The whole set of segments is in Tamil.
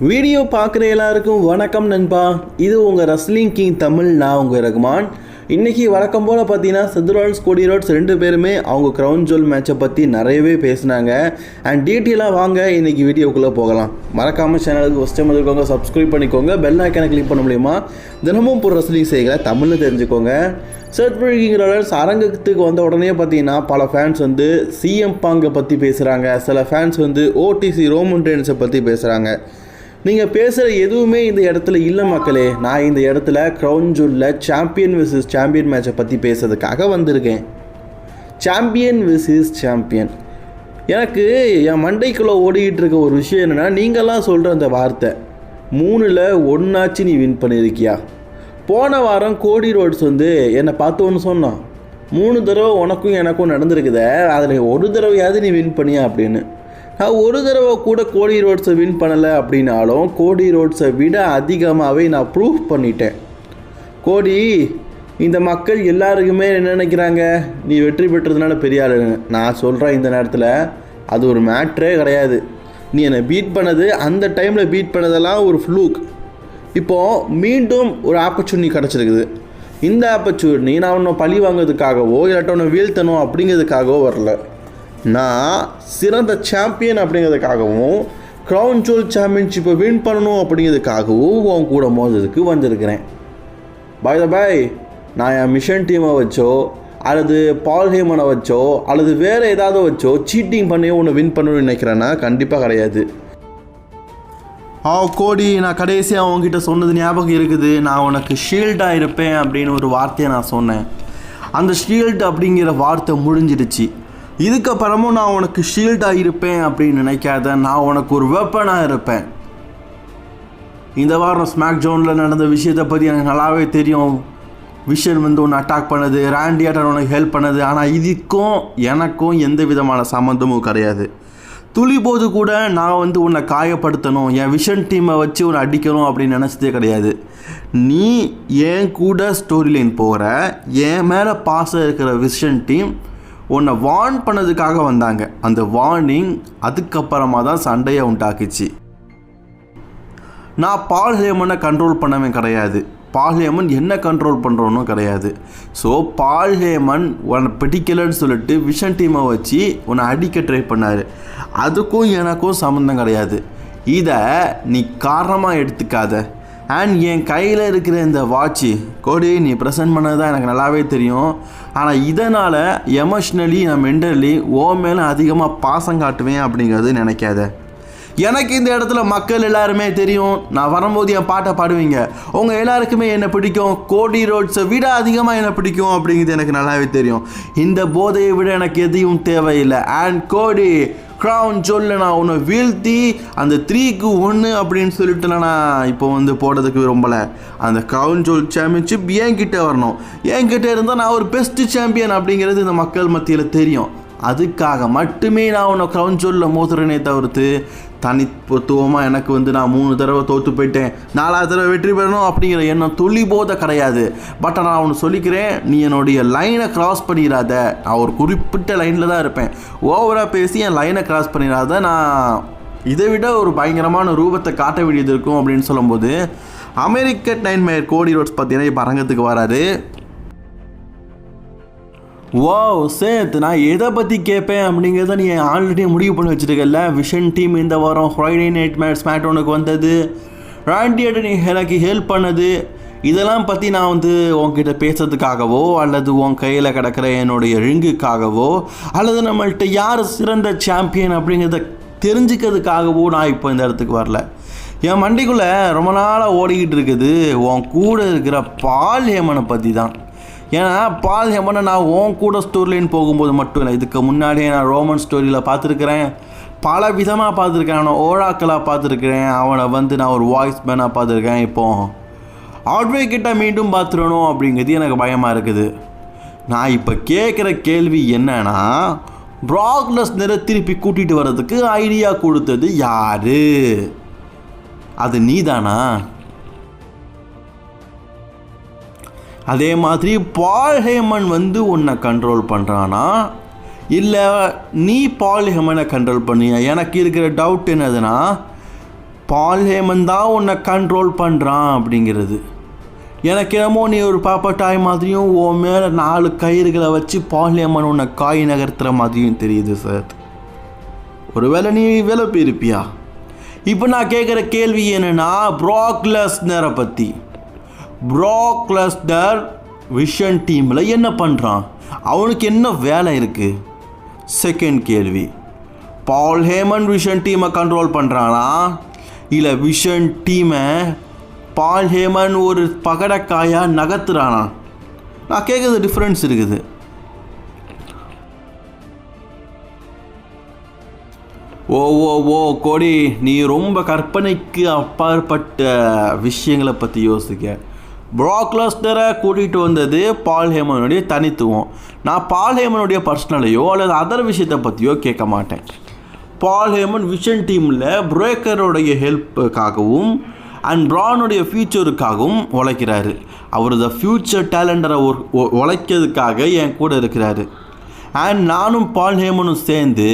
வீடியோ பார்க்குற எல்லாருக்கும் வணக்கம் நண்பா. இது உங்கள் ரஸ்லிங் கிங் தமிழ் நான் உங்கள் ரகுமான். இன்றைக்கி வழக்கம் போல் பார்த்தீங்கன்னா செதுரால்ஸ் கோடி ரோட்ஸ் ரெண்டு பேருமே அவங்க க்ரௌன் ஜுவல் மேட்சை பற்றி நிறையவே பேசினாங்க. அண்ட் டீட்டெயிலாக வாங்க இன்றைக்கி வீடியோக்குள்ளே போகலாம். மறக்காமல் சேனலுக்கு ஃபஸ்ட் டைம் இருக்கவங்க சப்ஸ்கிரைப் பண்ணிக்கோங்க. பெல் ஐக்கனை கிளிக் பண்ண முடியுமா? தினமும் போகிற ரஸ்லிங் செய்களை தமிழில் தெரிஞ்சுக்கோங்க. சர்ட் ரோலர்ஸ் அரங்கத்துக்கு வந்த உடனே பார்த்தீங்கன்னா பல ஃபேன்ஸ் வந்து சிஎம் பாங்கை பற்றி பேசுகிறாங்க சில ஃபேன்ஸ் வந்து ஓடிசி ரோமன் டென்ஸை பற்றி பேசுகிறாங்க நீங்கள் பேசுகிற எதுவுமே இந்த இடத்துல இல்லை மக்களே. நான் இந்த இடத்துல க்ரௌன் ஜூலில் சாம்பியன் விசஸ் சாம்பியன் மேட்சை பற்றி பேசுறதுக்காக வந்திருக்கேன். சாம்பியன் விசஸ் சாம்பியன் எனக்கு என் மண்டைக்குள்ளே ஓடிக்கிட்டு இருக்க ஒரு விஷயம் என்னென்னா நீங்கள்லாம் சொல்கிற அந்த வார்த்தை மூணில் ஒன்றாச்சு நீ வின் பண்ணியிருக்கியா? போன வாரம் கோடி ரோட்ஸ் வந்து என்னை பார்த்து ஒன்று சொன்னான். மூணு தடவை உனக்கும் எனக்கும் நடந்திருக்குதே அதில் ஒரு தடவையாவது நீ வின் பண்ணியா அப்படின்னு. நான் ஒரு தடவை கூட கோடி ரோட்ஸை வின் பண்ணலை அப்படின்னாலும் கோடி ரோட்ஸை விட அதிகமாகவே நான் ப்ரூஃப் பண்ணிட்டேன். கோடி இந்த மக்கள் எல்லாருக்குமே என்ன நினைக்கிறாங்க? நீ வெற்றி பெற்றதுனால பெரிய ஆளுங்க நான் சொல்கிறேன் இந்த நேரத்தில் அது ஒரு மேட்ரே கிடையாது. நீ என்னை பீட் பண்ணது அந்த டைமில் பீட் பண்ணதெல்லாம் ஒரு ஃப்ளூக் இப்போது மீண்டும் ஒரு ஆப்பர்ச்சுனிட்டி கிடச்சிருக்குது. இந்த ஆப்பர்ச்சுனிட்டி நான் உன்னை பழி வாங்குறதுக்காகவோ இல்லாட்ட உன்னை வீழ்த்தணும் அப்படிங்கிறதுக்காகவோ வரல. நான் சிறந்த சாம்பியன் அப்படிங்கிறதுக்காகவும் க்ரௌன் ஜோல் சாம்பியன்ஷிப்பை வின் பண்ணணும் அப்படிங்கிறதுக்காகவும் உன் கூட மோதுறதுக்கு வந்திருக்கிறேன். பாய் த பாய் நான் என் மிஷன் டீமை வச்சோ அல்லது பால் ஹேமனை வச்சோ அல்லது வேறு ஏதாவது வச்சோ சீட்டிங் பண்ணி ஒன்று வின் பண்ணணும்னு நினைக்கிறேன்னா கண்டிப்பாக கிடையாது. ஆ கோடி நான் கடைசியாக உங்ககிட்ட சொன்னது ஞாபகம் இருக்குது. நான் உனக்கு ஷீல்டாக இருப்பேன் அப்படின்னு ஒரு வார்த்தையை நான் சொன்னேன். அந்த ஷீல்டு அப்படிங்கிற வார்த்தை முடிஞ்சிடுச்சு. இதுக்கப்புறமும் நான் உனக்கு ஷீல்டாக இருப்பேன் அப்படின்னு நினைக்காத. நான் உனக்கு ஒரு வெப்பனாக இருப்பேன். இந்த வாரம் ஸ்மாக் ஜோனில் நடந்த விஷயத்தை பற்றி எனக்கு நல்லாவே தெரியும். விஷன் வந்து ஒன்று அட்டாக் பண்ணது ராண்டி ஆட்டன் உனக்கு ஹெல்ப் பண்ணது. ஆனால் இதுக்கும் எனக்கும் எந்த விதமான சம்மந்தமும் கிடையாது. துளி போது கூட நான் வந்து உன்னை காயப்படுத்தணும். என் விஷன் டீமை வச்சு உன்னை அடிக்கணும் அப்படின்னு நினச்சதே கிடையாது. நீ என் கூட ஸ்டோரி லைன் போகிற என் மேலே பாசம் இருக்கிற விஷன் டீம் உன்னை வார்ன் பண்ணதுக்காக வந்தாங்க. அந்த வார்னிங் அதுக்கப்புறமா தான் சண்டையை உண்டாக்குச்சு. நான் பால் ஹேமனை கண்ட்ரோல் பண்ணவன் கிடையாது. பால் ஹேமன் என்ன கண்ட்ரோல் பண்ணுறோன்னு கிடையாது. ஸோ பால் ஹேமன் உன்னை பிடிக்கலன்னு சொல்லிட்டு விஷன் டீமை வச்சு உன்னை அடிக்க ட்ரை பண்ணார். அதுக்கும் எனக்கும் சம்மந்தம் கிடையாது. இதை நீ காரணமாக எடுத்துக்காத. அண்ட் என் கையில் இருக்கிற இந்த வாட்ச்சு கோடி நீ ப்ரெசென்ட் பண்ணது தான் எனக்கு நல்லாவே தெரியும். ஆனால் இதனால் எமோஷ்னலி நான் மென்டலி ஓ மேலே அதிகமாக பாசம் காட்டுவேன் அப்படிங்கிறது நினைக்காத. எனக்கு இந்த இடத்துல மக்கள் எல்லாருமே தெரியும். நான் வரும்போது என் பாட்டை பாடுவீங்க. உங்கள் எல்லாருக்குமே என்னை பிடிக்கும்? கோடி ரோட்ஸை விட அதிகமாக என்னை பிடிக்கும் அப்படிங்கிறது எனக்கு நல்லாவே தெரியும். இந்த போதையை விட எனக்கு எதையும் தேவையில்லை. அண்ட் கோடி க்ரௌன் சொல்லு நான் உன்னை வீழ்த்தி அந்த த்ரீக்கு ஒன்று அப்படின்னு சொல்லிட்டு நான் இப்போ வந்து போடுறதுக்கு விரும்பலை. அந்த க்ரௌன் ஜோல் சாம்பியன்ஷிப் என்கிட்ட வரணும். என்கிட்ட இருந்தால் நான் ஒரு பெஸ்ட்டு சாம்பியன் அப்படிங்கிறது இந்த மக்கள் மத்தியில் தெரியும். அதுக்காக மட்டுமே நான் உன்னை க்ரௌன் சொல்ல மோதுறேனே தவிர்த்து தனித்துவமாக எனக்கு வந்து நான் மூணு தடவை தோற்று போயிட்டேன். நாலாவது தடவை வெற்றி பெறணும் அப்படிங்கிற எண்ணம் துளி போத கிடையாது. பட் நான் ஒன்று சொல்லிக்கிறேன் நீ என்னுடைய லைனை கிராஸ் பண்ணிடாத. நான் ஒரு குறிப்பிட்ட லைனில் தான் இருப்பேன். ஓவராக பேசி என் லைனை கிராஸ் பண்ணிடாத. நான் இதை விட ஒரு பயங்கரமான ரூபத்தை காட்ட வேண்டியது இருக்கும் அப்படின்னு சொல்லும்போது American nightmare Cody Rhodes பார்த்தீங்கன்னா இப்போ அரங்கத்துக்கு வராரு. வா சேத் நான் எதை பற்றி கேட்பேன்? அப்படிங்கிறத நீ ஆல்ரெடி முடிவு பண்ணி வச்சுருக்கல விஷன் டீம் இந்த வாரம் ஃப்ரைடே நைட் மேட்ச் ஸ்மேட்டோனுக்கு வந்தது. ராண்டியோட நீ எனக்கு ஹெல்ப் பண்ணது. இதெல்லாம் பற்றி நான் வந்து உன்கிட்ட பேசுறதுக்காகவோ அல்லது உன் கையில் கிடக்கிற என்னுடைய ரிங்குக்காகவோ அல்லது நம்மள்கிட்ட யார் சிறந்த சாம்பியன் அப்படிங்கிறத தெரிஞ்சுக்கிறதுக்காகவோ நான் இப்போ இந்த இடத்துக்கு வரல. என் மண்டிக்குள்ளே ரொம்ப நாளாக ஓடிக்கிட்டு இருக்குது. உன் கூட இருக்கிற பால் ஹேமனை பற்றி தான் ஏன்னா பால் ஹெமனை நான் உன் கூட ஸ்டோரிலேன்னு போகும்போது மட்டும் இல்லை. இதுக்கு முன்னாடியே நான் ரோமன் ஸ்டோரியில் பார்த்துருக்குறேன். பல விதமாக பார்த்துருக்கேன் அவனை ஓழாக்களாக பார்த்துருக்குறேன். அவனை வந்து நான் ஒரு வாய்ஸ் மேனாக பார்த்துருக்கேன் இப்போ. ஆட்வே கிட்ட மீண்டும் பார்த்துடணும் அப்படிங்கிறது எனக்கு பயமாக இருக்குது. நான் இப்போ கேட்குற கேள்வி என்னன்னா ப்ராக்லஸ் நிற திருப்பி கூட்டிகிட்டு வர்றதுக்கு ஐடியா கொடுத்தது யாரு? அது நீதானா? அதே மாதிரி பால் ஹேமன் வந்து உன்னை கண்ட்ரோல் பண்ணுறானா இல்லை நீ பால் ஹேமனை கண்ட்ரோல் பண்ணியா? எனக்கு இருக்கிற டவுட் என்னதுன்னா பால் ஹேமன் தான் உன்னை கண்ட்ரோல் பண்ணுறான் அப்படிங்கிறது. எனக்கு என்னமோ நீ ஒரு பாப்பா டாய் மாதிரியும் உன் மேலே நாலு கயிறுகளை வச்சு பால் ஹேமன் உன்னை காய் நகர்த்துற மாதிரியும் தெரியுது சார் ஒருவேளை நீ வேலை போயிருப்பியா இப்போ நான் கேட்குற கேள்வி என்னென்னா ப்ராக்லஸ்னரை பற்றி ப்ராக் விஷன் டீமில் என்ன பண்ணுறான் அவனுக்கு என்ன வேலை இருக்குது செகண்ட் கேள்வி. பால் ஹேமன் விஷன் டீமை கண்ட்ரோல் பண்ணுறானா இல்லை விஷன் டீமை பால் ஹேமன் ஒரு பகடக்காயாக நகர்த்துறானா? நான் கேட்குறது டிஃப்ரென்ஸ் இருக்குது. ஓ ஓ ஓ கோடி நீ ரொம்ப கற்பனைக்கு அப்பாற்பட்ட விஷயங்களை பற்றி யோசிக்க. ப்ராக்லஸ்டரை கூட்டிகிட்டு வந்தது பால் ஹேமனுடைய தனித்துவம். நான் பால் ஹேமனுடைய பர்சனலையோ அல்லது அதர் விஷயத்தை பற்றியோ கேட்க மாட்டேன். பால் ஹேமன் விஷன் டீமில் பிரேக்கருடைய ஹெல்ப்புக்காகவும் அண்ட் ப்ரானுடைய ஃப்யூச்சருக்காகவும் உழைக்கிறாரு. அவர் த ஃப்யூச்சர் டேலண்டரை உழைக்கிறதுக்காக என் கூட இருக்கிறாரு. அண்ட் நானும் பால் ஹேமனும் சேர்ந்து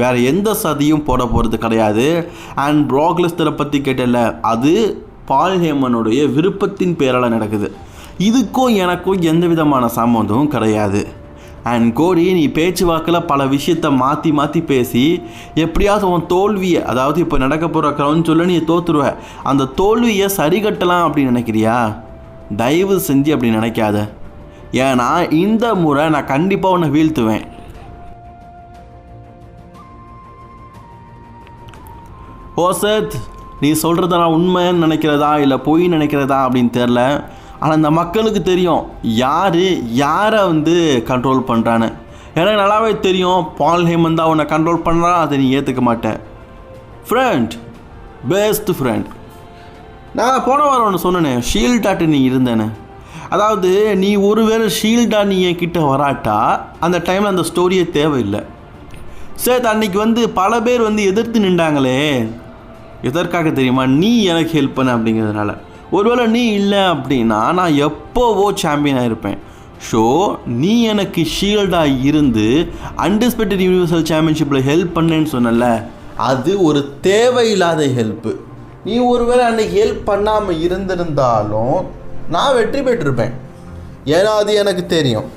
வேறு எந்த சதியும் போட போகிறது கிடையாது. அண்ட் ப்ராக்லஸ்டரை பற்றி கேட்டல அது பால்ஹேமனுடைய விருப்பத்தின் பேரால் நடக்குது. இதுக்கும் எனக்கும் எந்த விதமான சம்மந்தமும் கிடையாது. அண்ட் கோடி நீ பேச்சுவாக்கில் பல விஷயத்தை மாற்றி மாற்றி பேசி எப்படியாவது உன் தோல்வியை அதாவது இப்போ நடக்க போகிற கிரௌண்ட் சொல்ல நீ தோற்றுருவ அந்த தோல்வியை சரி கட்டலாம் அப்படின்னு நினைக்கிறியா? தயவு செஞ்சு அப்படி நினைக்காத. ஏன்னா இந்த முறை நான் கண்டிப்பாக உன்னை வீழ்த்துவேன். ஓ சத் நீ சொல்கிறத நான் உண்மைன்னு நினைக்கிறதா இல்லை பொய் நினைக்கிறதா அப்படின்னு தெரில ஆனால் இந்த மக்களுக்கு தெரியும் யார் யாரை வந்து கண்ட்ரோல் பண்ணுறான்னு எனக்கு நல்லாவே தெரியும் பால் ஹேமன் தான் உன்னை கண்ட்ரோல் பண்ணுறா அதை நீ ஏற்றுக்க மாட்டேன் ஃப்ரெண்ட் பெஸ்ட் ஃப்ரெண்ட் நான் போன வாரம் ஒன்று சொன்னேனே ஷீல்டாட்டு நீ இருந்தேனே அதாவது நீ ஒருவேளை ஷீல்டா நீ என் கிட்ட வராட்டா அந்த டைமில் அந்த ஸ்டோரியே தேவையில்லை. சரி அன்னைக்கு வந்து பல பேர் வந்து எதிர்த்து நின்றாங்களே. எதற்காக தெரியுமா? நீ எனக்கு ஹெல்ப் பண்ண அப்படிங்கிறதுனால. ஒருவேளை நீ இல்லை அப்படின்னா நான் எப்போவோ சாம்பியனாக இருப்பேன் ஸோ நீ எனக்கு ஷீல்டாக இருந்து அன்டிஸ்பெக்டட் யூனிவர்சல் சாம்பியன்ஷிப்பில் ஹெல்ப் பண்ணேன்னு சொன்னல அது ஒரு தேவையில்லாத ஹெல்ப்பு நீ ஒருவேளை அன்னைக்கு ஹெல்ப் பண்ணாமல் இருந்திருந்தாலும் நான் வெற்றி பெற்றிருப்பேன். ஏன்னா அது எனக்கு தெரியும்.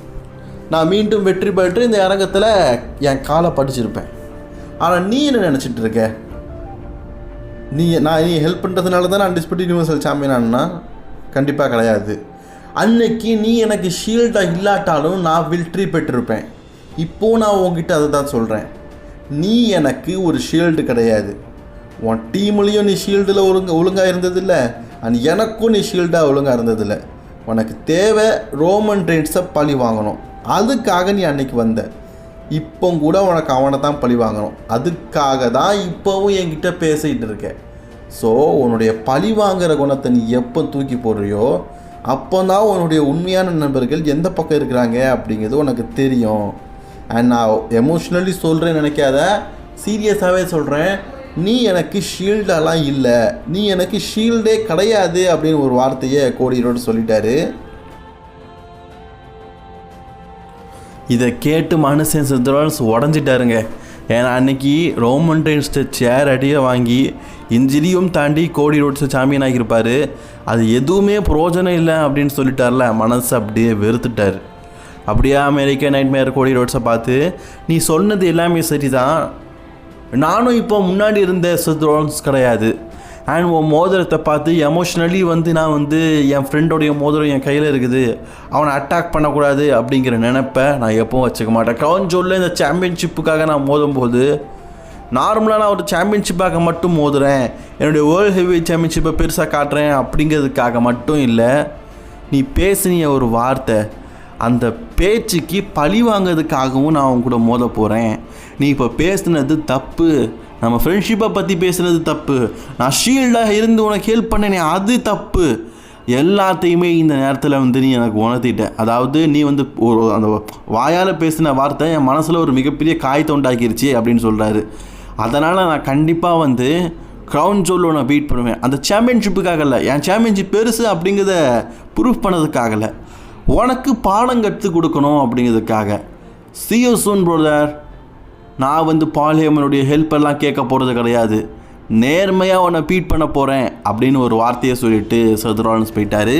நான் மீண்டும் வெற்றி பெற்று இந்த அரங்கத்தில் என் காலை படிச்சிருப்பேன் ஆனால் நீ என்ன நினச்சிட்டு இருக்க? நீ நான் நீ ஹெல்ப் பண்ணுறதுனால தான் நான் டிஸ்பியூட் யூனிவர்சல் சாம்பியன் ஆனா கண்டிப்பாக கிடையாது. அன்னைக்கு நீ எனக்கு ஷீல்டாக இல்லாட்டாலும் நான் வில்ட்ரி பெற்றிருப்பேன். இப்போது நான் உங்ககிட்ட அதை தான் சொல்கிறேன் நீ எனக்கு ஒரு ஷீல்டு கிடையாது. உன் டீம்லேயும் நீ ஷீல்டில் ஒழுங்க ஒழுங்காக இருந்ததில்ல. அண்ட் எனக்கும் நீ ஷீல்டாக ஒழுங்காக இருந்ததில்லை. உனக்கு தேவை ரோமன் ரேட்ஸை பழி வாங்கணும். அதுக்காக நீ அன்னைக்கு வந்த. இப்போ கூட உனக்கு அவனை தான் பழி வாங்கணும். அதுக்காக தான் இப்போவும் என்கிட்ட பேசிகிட்டு இருக்க. ஸோ உன்னுடைய பழி வாங்குகிற குணத்தை நீ எப்போ தூக்கி போடுறியோ அப்போ தான் உன்னுடைய உண்மையான நண்பர்கள் எந்த பக்கம் இருக்கிறாங்க அப்படிங்கிறது உனக்கு தெரியும். அண்ட் நான் எமோஷ்னலி சொல்கிறேன்னு நினைக்காத சீரியஸாகவே சொல்கிறேன் நீ எனக்கு ஷீல்டெல்லாம் இல்லை. நீ எனக்கு ஷீல்டே கிடையாது அப்படின்னு ஒரு வார்த்தையை கோடியரோடு சொல்லிட்டாரு. இதை கேட்டு மனுஷன் சித்ரால்ஸ் உடஞ்சிட்டாருங்க. ஏன்னா அன்னைக்கு ரோமன் ரெயின்ஸ்ட சேர் அடியை வாங்கி இஞ்சிரியும் தாண்டி கோடி ரோட்ஸ் சாம்பியன் ஆகியிருப்பார் அது எதுவுமே பிரயோஜனம் இல்லை அப்படின்னு சொல்லிட்டார்ல மனசு அப்படியே வெறுத்துட்டார். அப்படியே அமெரிக்க நைட்மேர் கோடி ரோட்ஸை பார்த்து நீ சொன்னது எல்லாமே சரிதான். நானும் இப்போ முன்னாடி இருந்த சித்ரோன்ஸ் கிடையாது. அண்ட் உன் மோதிரத்தை பார்த்து எமோஷ்னலி வந்து நான் வந்து என் ஃப்ரெண்டோடைய மோதிரம் என் கையில் இருக்குது. அவனை அட்டாக் பண்ணக்கூடாது அப்படிங்கிற நினப்பை நான் எப்பவும் வச்சுக்க மாட்டேன். க்ரௌன் இந்த சாம்பியன்ஷிப்புக்காக நான் மோதும் போது நார்மலாக நான் ஒரு சாம்பியன்ஷிப்பாக மட்டும் மோதுறேன். என்னுடைய வேர்ல்டு ஹெவி சாம்பியன்ஷிப்பை பெருசாக காட்டுறேன் அப்படிங்கிறதுக்காக மட்டும் இல்லை. நீ பேசினிய ஒரு வார்த்தை அந்த பேச்சுக்கு பழி வாங்கிறதுக்காகவும் நான் உன் கூட மோத போகிறேன் நீ இப்போ பேசுனது தப்பு. நம்ம ஃப்ரெண்ட்ஷிப்பை பற்றி பேசுனது தப்பு. நான் ஷீல்டாக இருந்து உனக்கு ஹெல்ப் பண்ணேனே அது தப்பு. எல்லாத்தையுமே இந்த நேரத்தில் வந்து நீ எனக்கு உணர்த்திட்ட. அதாவது நீ வந்து ஒரு அந்த வாயால் பேசின வார்த்தை என் மனசில் ஒரு மிகப்பெரிய காயத்தை உண்டாக்கிருச்சு அப்படின்னு சொல்கிறாரு அதனால் நான் கண்டிப்பாக வந்து க்ரௌன் ஜோலில் நான் பீட் பண்ணுவேன். அந்த சாம்பியன்ஷிப்புக்காக இல்லை என் சாம்பியன்ஷிப் பெருசு அப்படிங்கிறத ப்ரூஃப் பண்ணதுக்காகல உனக்கு பாடம் கற்றுக் கொடுக்கணும் அப்படிங்கிறதுக்காக. சியூ சூன் பிரதர் நான் வந்து பால் ஹெல்ப்பெல்லாம் கேட்க போகிறது கிடையாது. நேர்மையாக உன்னை பீட் பண்ண போகிறேன் அப்படின்னு ஒரு வார்த்தையை சொல்லிட்டு சதுராலன்ஸ் போயிட்டாரு.